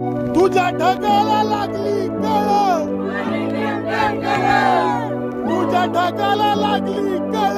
तुझ्या ढगाला लागली कळ. तुझ्या ढगाला लागली कळ.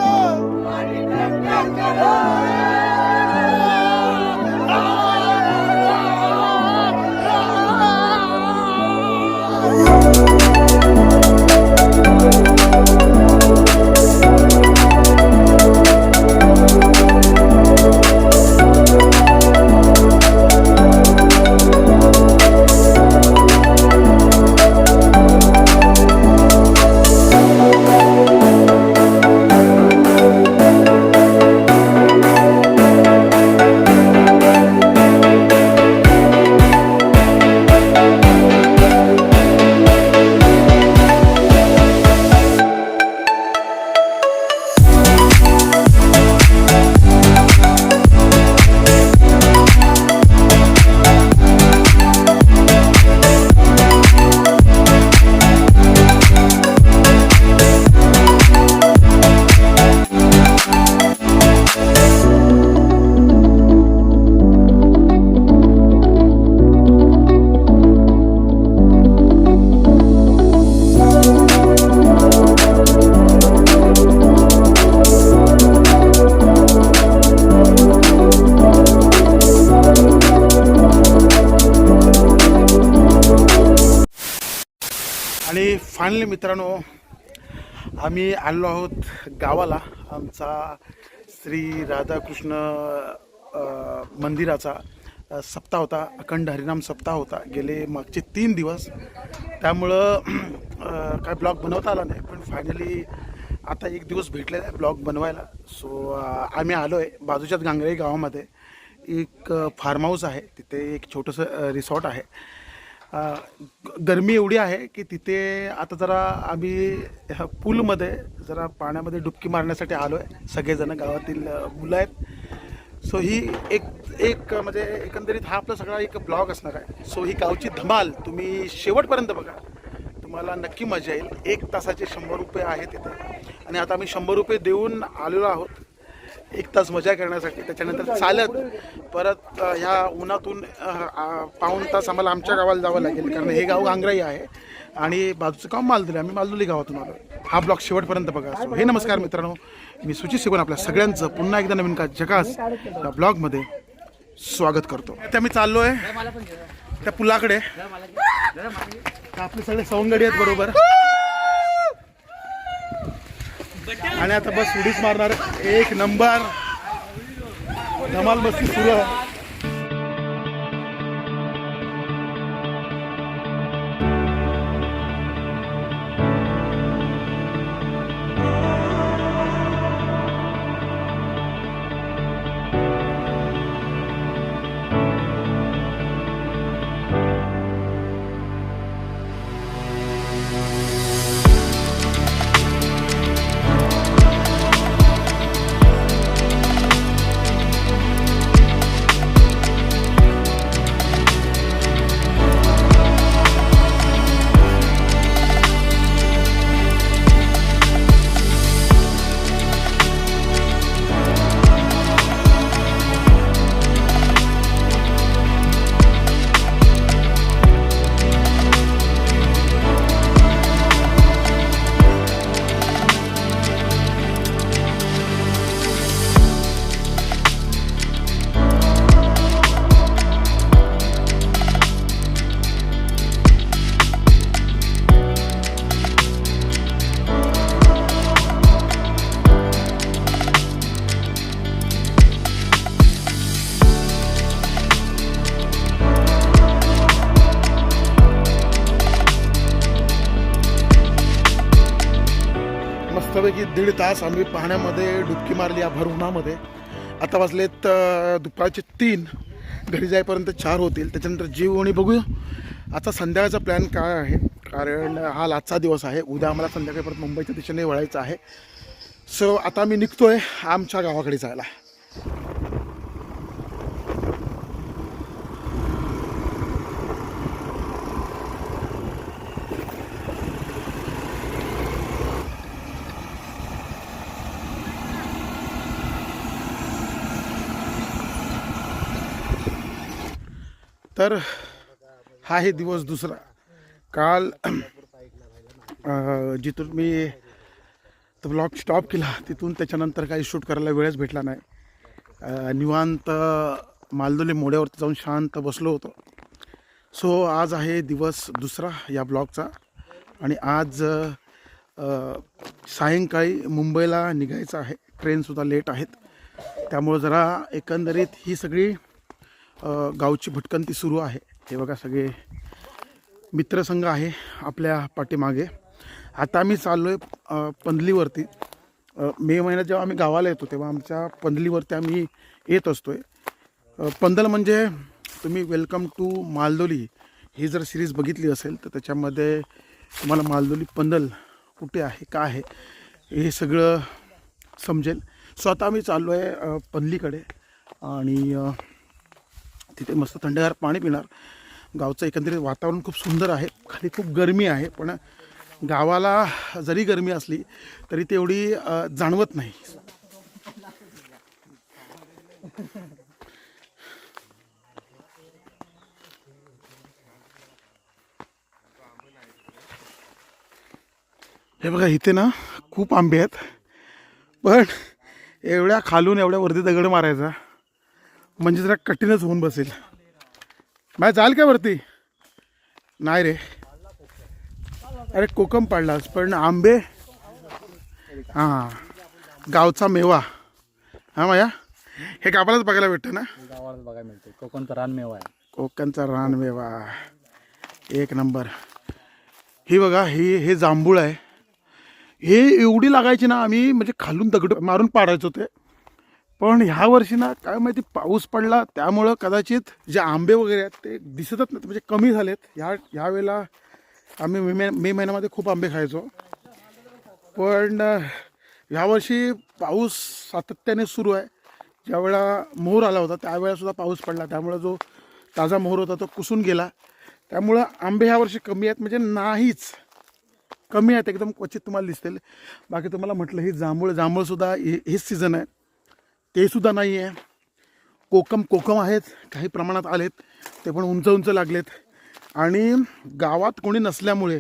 फायनली मित्रांनो आम्ही आलो आहोत गावाला. आमचा श्री राधाकृष्ण मंदिराचा सप्ताह होता अखंड हरिनाम सप्ताह होता. गेले मागचे तीन दिवस. त्यामुळं काय ब्लॉग बनवता आला नाही पण फायनली आता एक दिवस भेटलेला आहे ब्लॉग बनवायला. सो आम्ही आलो आहे बाजूच्याच गांगरे गावामध्ये. एक फार्म हाऊस आहे. तिथे एक छोटंसं रिसॉर्ट आहे. गरमी एवढी आहे की तिथे आता जरा आम्ही ह्या पूलमध्ये जरा पाण्यामध्ये डुबकी मारण्यासाठी आलो आहे सगळेजण गावातील मुलं आहेत. सो ही एक एक म्हणजे एकंदरीत हा आपला सगळा एक ब्लॉग असणार आहे. सो ही गावची धमाल तुम्ही शेवटपर्यंत बघा. तुम्हाला नक्की मजा येईल. एक तासाचे शंभर रुपये आहेत तिथे आणि आता आम्ही शंभर रुपये देऊन आलेलो आहोत. एक तास मजा करण्यासाठी त्याच्यानंतर चालत. परत ह्या उन्हातून पाऊण तास आम्हाला आमच्या गावाला जावं लागेल कारण हे गाव गांगराई आहे. आणि बाजूचं गाव मालदुली आम्ही मालदुली गावातून आलो. हा ब्लॉग शेवटपर्यंत बघा So, हे नमस्कार मित्रांनो. मी सुचित शिकून आपल्या सगळ्यांचं पुन्हा एकदा नवीन का जगास या ब्लॉगमध्ये स्वागत करतो. आता मी चाललो आहे त्या पुलाकडे. आपले सगळे सवंगडी आहेत बरोबर? आणि आता बस उडीच मारणार. एक नंबर. धमाल मस्ती सुरू आहे. मस्तपैकी दीड तास आम्ही पाण्यामध्ये डुबकी मारली या भर उन्हामध्ये आता वाजलेत दुपारचे तीन. घरी जाईपर्यंत चार होतील. त्याच्यानंतर जीव आणि बघूया. आता संध्याकाळचा प्लॅन काय आहे? कारण हा आजचा दिवस आहे. उद्या आम्हाला संध्याकाळी परत मुंबईच्या दिशेने वळायचं आहे. सो आता मी निघतोय आमच्या गावाकडे जायला. तर हा आहे दिवस दुसरा. काल जिथून मी तो ब्लॉग स्टॉप केला तिथून त्याच्यानंतर काही शूट करायला वेळच भेटला नाही. निवांत मालदोली मोड्यावरती जाऊन शांत बसलो होतो. सो आज आहे दिवस दुसरा या ब्लॉगचा. आणि आज सायंकाळी मुंबईला निघायचं आहे. ट्रेनसुद्धा लेट आहेत. त्यामुळं जरा एकंदरीत ही सगळी गावची भटकंती सुरू आहे. हे बघा सगळे मित्रसंघ आहे आपल्या पाठीमागे. आता आम्ही चाललो आहे पंधलीवरती. मे महिन्यात जेव्हा आम्ही गावाला येतो तेव्हा आमच्या पंधलीवरती आम्ही येत असतो आहे पंदल म्हणजे तुम्ही वेलकम टू मालदोली. ही जर सिरीज बघितली असेल तर त्याच्यामध्ये तुम्हाला मालदोली पंदल कुठे आहे का आहे हे सगळं समजेल. स्वतः मी आम्ही चाललो आहे पंधलीकडे. आणि तिथे मस्त थंडगार पाणी पिणार. गावचं एकंदरीत वातावरण खूप सुंदर आहे. खाली खूप गरमी आहे पण गावाला जरी गरमी असली तरी तेवढी जाणवत नाही. हे बघा इथे ना खूप आंबे आहेत. पण एवढ्या खालून एवढ्या वरती दगड मारायचा. म्हणजे जरा कठीणच होऊन बसेल. माय जाल काय वरती? नाही रे. अरे कोकम पाडलास पण आंबे? हां. गावचा मेवा. हां माया? हे गावालाच बघायला भेटतं ना? गावाला बघायला मिळते कोकणचा रानमेवा आहे. कोकणचा रानमेवा एक नंबर. ही बघा ही हे जांभूळ आहे. हे एवढी लागायची ना आम्ही म्हणजे खालून दगड मारून पाडायचो ते. पण ह्या वर्षी ना काय माहिती पाऊस पडला त्यामुळं कदाचित जे आंबे वगैरे आहेत ते दिसतच नाहीत म्हणजे कमी झालेत. ह्या ह्यावेळेला आम्ही मे मे महिन्यामध्ये खूप आंबे खायचो. पण ह्यावर्षी पाऊस सातत्याने सुरू आहे. ज्यावेळेला मोहर आला होता त्यावेळेलासुद्धा पाऊस पडला. त्यामुळं जो ताजा मोहर होता तो कुसून गेला. त्यामुळं आंबे ह्या वर्षी कमी आहेत म्हणजे नाहीच. कमी आहेत एकदम क्वचित तुम्हाला दिसतील. बाकी तुम्हाला म्हटलं ही जांभूळ जांभूळसुद्धा हे हेच सीझन आहे. ते सुद्धा नाही आहे कोकम कोकम आहेत काही प्रमाणात आलेत ते पण उंच उंच लागलेत. आणि गावात कोणी नसल्यामुळे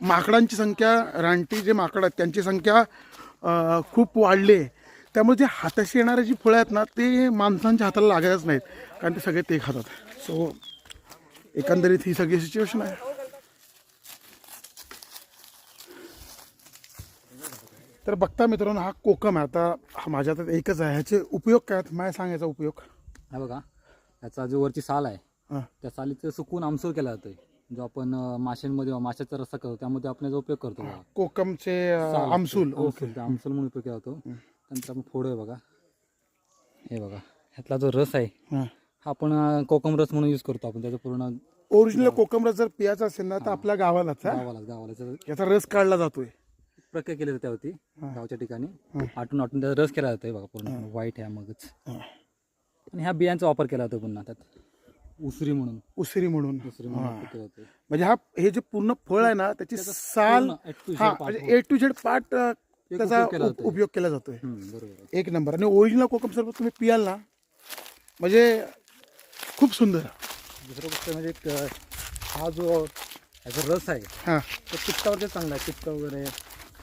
माकडांची संख्या रानटी जे माकड आहेत त्यांची संख्या खूप वाढली. आहे त्यामुळे जे हाताशी येणारे जी फळं आहेत ना ते माणसांच्या हाताला लागायच नाहीत कारण ते सगळे ते खातात. सो एकंदरीत ही सगळी सिच्युएशन आहे. तर बघता मित्रांनो हा कोकम आहे. आता हा माझ्या हातात एकच आहे. ह्याचे उपयोग काय आहेत? माझ्या सांगायचा उपयोग. हा बघा याचा जो वरची साल आहे हां. त्या सालीचं सुकून आमसूल केला जातोय. जो आपण अं, माशांमध्ये माशाचा रस्सा करतो त्यामध्ये आपण याचा उपयोग करतो बघा. कोकमचे अ, साल, आमसूल. त्या आमसूल म्हणून उपयोग केला जातो. नंतर आपण फोडो आहे बघा. हे बघा ह्यातला जो रस आहे हां. हा आपण अं, कोकम रस म्हणून यूज करतो आपण. त्याचं पूर्ण ओरिजिनल कोकम रस जर पियाचा असेल ना तर आपल्या गावालाच हा? गावाला गावाला त्याचं याचा रस काढला जातोय. प्रक्रिया केली जाते त्यावरती हा. गावच्या ठिकाणी. हा. आटून आटून त्याचा रस केला जातोय बघा पूर्ण व्हाईट आहे मगच. हा. आणि ह्या बियांचा वापर केला जातो पुन्हा त्यात. उसरी म्हणून. उसिरी म्हणून. उसरी म्हणून वापर केला जातोय. म्हणजे हा हे जे पूर्ण फळ आहे ना त्याची साल पूर्ण A to Z हा part म्हणजे ए टू झेड पार्ट एक त्याचा उपयोग केला उप- जातोय. उपयोग केला जातोय. हम्म, बरोबर. आहे. एक नंबर. आणि ओरिजिनल कोकम सरबत तुम्ही पियाल ना म्हणजे खूप सुंदर. दुसरं गोष्ट म्हणजे एक, अं, हा जो ह्याचा रस आहे हां. तो पित्तावरती चांगला आहे. पित्त वगैरे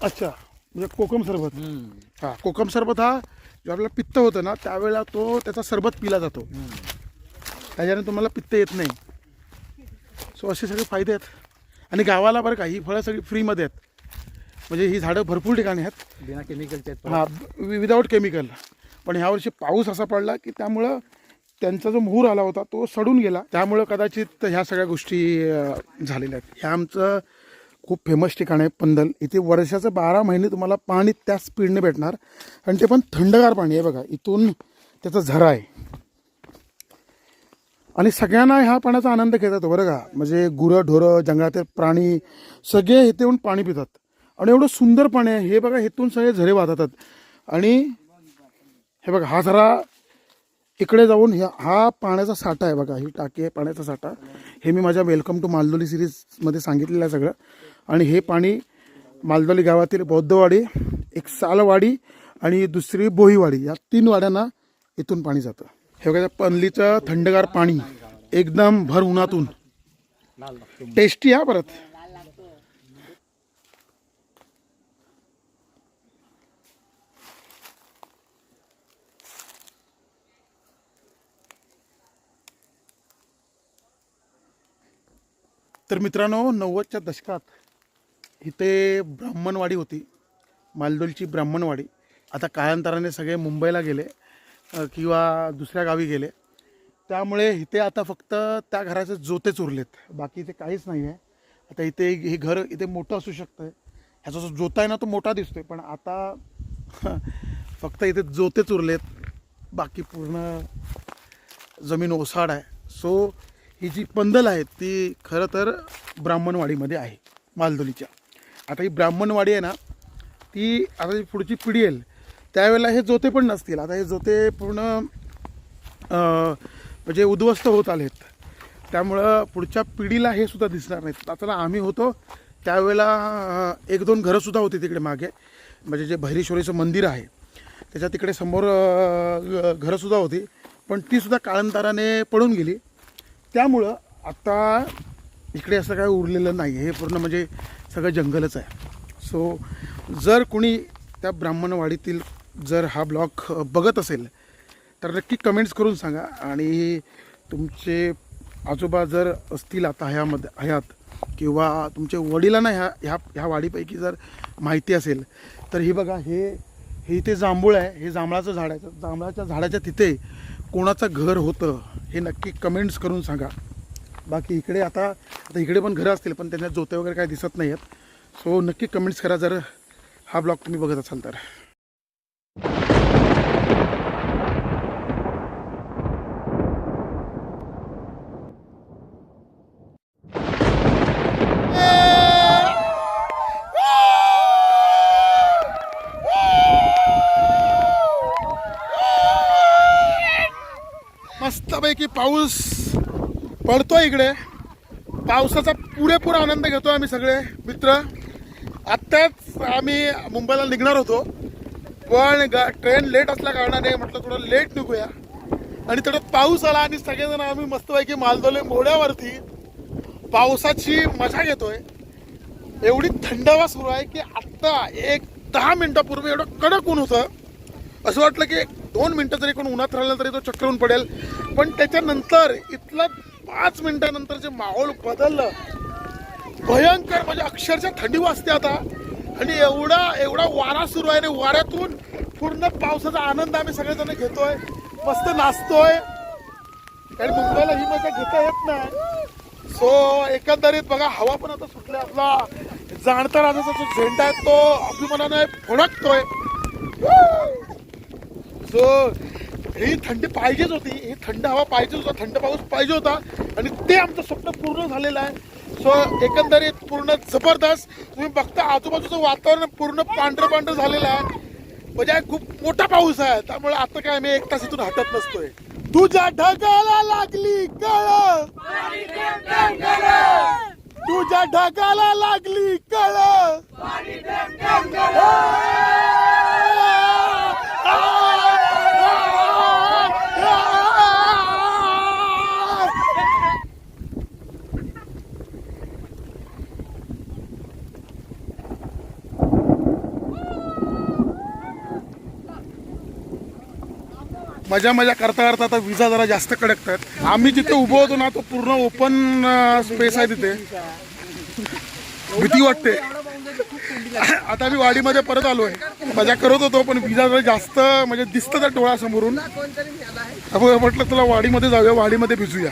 अच्छा म्हणजे कोकम सरबत. हा कोकम सरबत हा जेव्हा आपल्याला पित्त होतं ना त्यावेळेला तो त्याचा सरबत पिला जातो. त्याच्याने तुम्हाला पित्त येत नाही. सो असे सगळे फायदे आहेत. आणि गावाला बरं का ही फळं सगळी फ्रीमध्ये आहेत. म्हणजे ही झाडं भरपूर ठिकाणी आहेत. बिना केमिकलचे हा विदाऊट केमिकल पण ह्यावर्षी पाऊस असा पडला की त्यामुळं त्यांचा जो मोहर आला होता तो सडून गेला. त्यामुळं कदाचित ह्या सगळ्या गोष्टी झालेल्या आहेत. ह्या आमचं खूप फेमस ठिकाण आहे पंदल इथे वर्षाचं बारा महिने तुम्हाला पाणी त्याच स्पीडने भेटणार. आणि ते पण थंडगार पाणी आहे बघा. इथून त्याचा झरा आहे. आणि सगळ्यांना ह्या पाण्याचा आनंद घेतात हो बरं का. म्हणजे गुरं ढोरं जंगलातील प्राणी सगळे इथे येऊन पाणी पितात. आणि एवढं सुंदर पाणी आहे. हे बघा इथून सगळे झरे वाहतात. आणि हे बघा हा झरा इकडे जाऊन ह्या हा पाण्याचा साठा आहे बघा. ही टाकी आहे पाण्याचा साठा. हे मी माझ्या वेलकम टू मालदोली सिरीजमध्ये सांगितलेलं आहे सगळं. आणि हे पाणी मालदोली गावातील बौद्धवाडी एक सालवाडी आणि दुसरी बोहीवाडी या तीन वाड्यांना इथून पाणी जातं. हे बघा पनलीचं थंडगार पाणी एकदम भर उन्हातून. टेस्टी हा परत. तर मित्रांनो नव्वदच्या दशकात इथे ब्राह्मणवाडी होती मालदोलची ब्राह्मणवाडी. आता काळांतराने सगळे मुंबईला गेले किंवा दुसऱ्या गावी गेले. त्यामुळे इथे आता फक्त त्या घराचे जोतेच उरलेत. बाकी इथे काहीच नाही आहे आता इथे हे घर इथे मोठं असू शकतं ह्याचा जो जोता आहे ना तो मोठा दिसतो आहे पण आता फक्त इथे जोतेच उरलेत. बाकी पूर्ण जमीन ओसाड आहे. सो ही जी पंदल आहे ती खरं तर ब्राह्मणवाडीमध्ये आहे मालदोलीच्या. आता ही ब्राह्मणवाडी आहे ना ती आता जी पुढची पिढी येईल त्यावेळेला हे जोते पण नसतील. आता हे जोते पूर्ण म्हणजे उद्ध्वस्त होत आलेत. त्यामुळं पुढच्या पिढीला हे सुद्धा दिसणार नाहीत. आता आम्ही होतो त्यावेळेला एक दोन घरंसुद्धा होती तिकडे मागे. म्हणजे जे भैरेश्वरीचं मंदिर आहे त्याच्या तिकडे समोर घरंसुद्धा होती. पण तीसुद्धा काळंतराने पडून गेली. त्यामुळं आता इकडे असं काय उरलेलं नाही हे पूर्ण म्हणजे सगळं जंगलच आहे. सो जर कुणी त्या ब्राह्मणवाडीतील जर हा ब्लॉग बघत असेल तर नक्की कमेंट्स करून सांगा. आणि तुमचे आजोबा जर असतील आता ह्यामध्ये हयात किंवा तुमचे वडिलांना ह्या ह्या ह्या वाडीपैकी जर माहिती असेल तर ही बघा हे हे इथे जांभूळ आहे. हे जांभळाचं झाड आहे. तर जांभळाच्या झाडाच्या तिथे कोणाचं घर होतं हे नक्की कमेंट्स करून सांगा. बाकी इकडे आता आता इकडे पण घरं असतील पण त्यांना जोते वगैरे काय दिसत नाही आहेत सो नक्की कमेंट्स करा जर हा ब्लॉग तुम्ही बघत असाल तर. मस्तपैकी पाऊस. पडतो इकडे. पावसाचा पुरेपूर आनंद घेतो आम्ही सगळे मित्र. आत्ताच आम्ही मुंबईला निघणार होतो. पण गा ट्रेन लेट असल्या कारणाने म्हटलं थोडं लेट निघूया. आणि थोडं पाऊस आला आणि सगळेजण आम्ही मस्तपैकी मालदोले मोड्यावरती पावसाची मजा घेतोय. एवढी थंडावा सुरू आहे की आत्ता एक दहा मिनिटापूर्वी एवढं कडक ऊन होतं. असं वाटलं की एक दोन मिनटं जरी कोण उन्हात राहिलं तरी तो चक्करून पडेल. पण त्याच्यानंतर इथलं पाच मिनिटानंतर जे माहोल बदललं भयंकर म्हणजे अक्षरशः थंडी वाजते आता. आणि एवढा एवढा वारा सुरू आहे आणि वाऱ्यातून पूर्ण पावसाचा आनंद आम्ही सगळेजण घेतोय. मस्त नाचतोय. आणि मुंबईला ही मजा घेता येत नाही. सो एकंदरीत बघा हवा पण आता सुटल्या आपला. जाणता राजाचा जो झेंडा आहे तो अभिमानाने फडकतोय. सो ही थंडी पाहिजेच होती. ही थंड हवा पाहिजे होता थंड पाऊस पाहिजे होता. आणि ते आमचं स्वप्न पूर्ण झालेलं आहे. सो एकंदरीत पूर्ण जबरदस्त. तुम्ही बघता आजूबाजूचं वातावरण पूर्ण पांढरं पांढरं झालेलं आहे. म्हणजे खूप मोठा पाऊस आहे. त्यामुळे आता काय आम्ही एक तास इथून हटत नसतोय. तुझ्या ढगाला लागली कळ तुझ्या ढगाला लागली कळ मजा मजा करता करता आता विजा जरा जास्त कडकतात. आम्ही जिथे उभं होतो ना तो पूर्ण ओपन स्पेस आहे तिथे. भीती वाटते. आता मी वाडीमध्ये परत आलो आहे मजा करत होतो पण विजा जरा जास्त म्हणजे दिसतं त्या डोळ्यासमोरून. म्हटलं तुला वाडीमध्ये जाऊया वाडीमध्ये भिजूया.